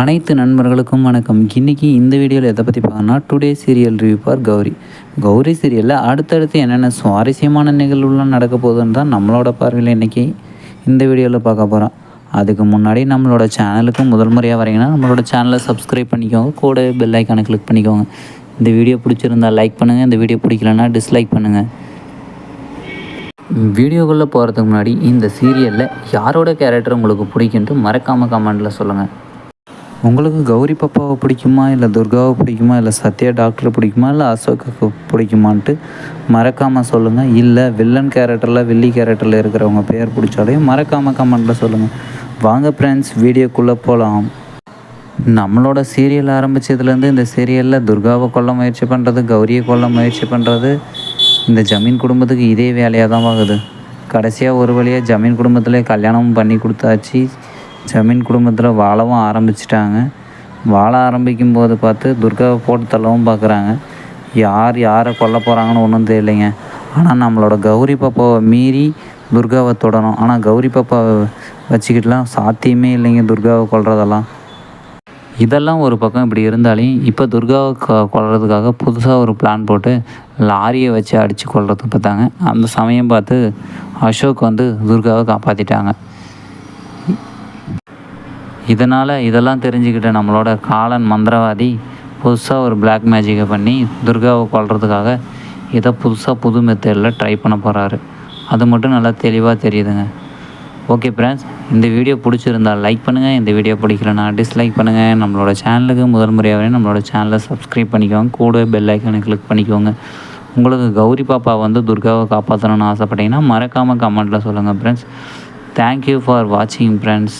அனைத்து நண்பர்களுக்கும் வணக்கம். இன்றைக்கி இந்த வீடியோவில் எதை பற்றி பார்க்கணும்னா today serial review for Gowri. Gowri சீரியலில் அடுத்தடுத்து என்னென்ன சுவாரஸ்யமான நிகழ்வுலாம் நடக்க போகுதுன்னு தான் நம்மளோட பார்வையில் இன்றைக்கி இந்த வீடியோவில் பார்க்க போகிறோம் அதுக்கு முன்னாடி நம்மளோட சேனலுக்கு முதல் முறையாக வரீங்கன்னா நம்மளோட சேனலை சப்ஸ்கிரைப் பண்ணிக்கோங்க. கூட பெல் ஐக்கானை கிளிக் பண்ணிக்கோங்க. இந்த வீடியோ பிடிச்சிருந்தா லைக் பண்ணுங்கள் இந்த வீடியோ பிடிக்கலன்னா டிஸ்லைக் பண்ணுங்கள் வீடியோக்குள்ளே போகிறதுக்கு முன்னாடி இந்த சீரியலில் யாரோட கேரக்டர் உங்களுக்கு பிடிக்குன்ட்டு மறக்காமல் கமெண்டில் சொல்லுங்கள் உங்களுக்கு கௌரி பாப்பாவை பிடிக்குமா? இல்லை துர்காவை பிடிக்குமா? இல்லை சத்யா டாக்டரை பிடிக்குமா? இல்லை அசோக்கு பிடிக்குமான்ட்டு மறக்காமல் சொல்லுங்கள் இல்லை வில்லன் கேரக்டரில் வில்லி கேரக்டரில் இருக்கிறவங்க பேர் பிடிச்சாலையும் மறக்காமல் கமெண்ட்டில் சொல்லுங்கள் வாங்க ஃப்ரெண்ட்ஸ் வீடியோக்குள்ளே போகலாம் நம்மளோட சீரியல் ஆரம்பித்ததுலேருந்து இந்த சீரியலில் துர்காவை கொல்ல முயற்சி பண்ணுறது கௌரியை கொல்ல முயற்சி பண்ணுறது இந்த ஜமீன் குடும்பத்துக்கு இதே வேலையாக தான் ஆகுது கடைசியாக ஒரு வழியாக ஜமீன் குடும்பத்தில் கல்யாணமும் பண்ணி கொடுத்தாச்சு. ஜமீன் குடும்பத்தில் வாழவும் ஆரம்பிச்சிட்டாங்க. வாழ ஆரம்பிக்கும் போது பார்த்து துர்காவை போட்டு தள்ளவும் பார்க்குறாங்க. யார் யாரை கொல்ல போகிறாங்கன்னு ஒன்றும் தெரியலைங்க. ஆனால் நம்மளோட கௌரி பாப்பாவை மீறி துர்காவை தொடணும். ஆனால் கௌரி பாப்பாவை வச்சுக்கிட்டுலாம் சாத்தியமே இல்லைங்க துர்காவை கொள்றதெல்லாம் இதெல்லாம் ஒரு பக்கம் இப்படி இருந்தாலையும் இப்போ துர்காவை கொள்றதுக்காக புதுசாக ஒரு பிளான் போட்டு லாரியை வச்சு அடித்து கொள்றதுக்கு பார்த்தாங்க. அந்த சமயம் பார்த்து அசோக் வந்து துர்காவை காப்பாற்றிட்டாங்க இதனால் இதெல்லாம் தெரிஞ்சுக்கிட்ட நம்மளோட காலன் மந்திரவாதி புதுசாக ஒரு பிளாக் மேஜிக்கை பண்ணி துர்காவை கொள்றதுக்காக இதை புதுசாக புது மெத்தடில் ட்ரை பண்ண போகிறாரு அது மட்டும் நல்லா தெளிவாக தெரியுதுங்க. ஓகே ஃப்ரெண்ட்ஸ் இந்த வீடியோ பிடிச்சிருந்தால் லைக் பண்ணுங்கள் இந்த வீடியோ பிடிக்கலனா டிஸ்லைக் பண்ணுங்கள் நம்மளோட சேனலுக்கு முதல் முறையாகவே நம்மளோட சேனலை சப்ஸ்கிரைப் பண்ணிக்கோங்க. கூட பெல் ஐக்கனை கிளிக் பண்ணிக்கோங்க. உங்களுக்கு கௌரி பாப்பா வந்து துர்காவை காப்பாற்றணும்னு ஆசைப்பட்டீங்கன்னா மறக்காமல் கமெண்ட்டில் சொல்லுங்கள் ஃப்ரெண்ட்ஸ் தேங்க்யூ ஃபார் வாட்சிங் ஃப்ரெண்ட்ஸ்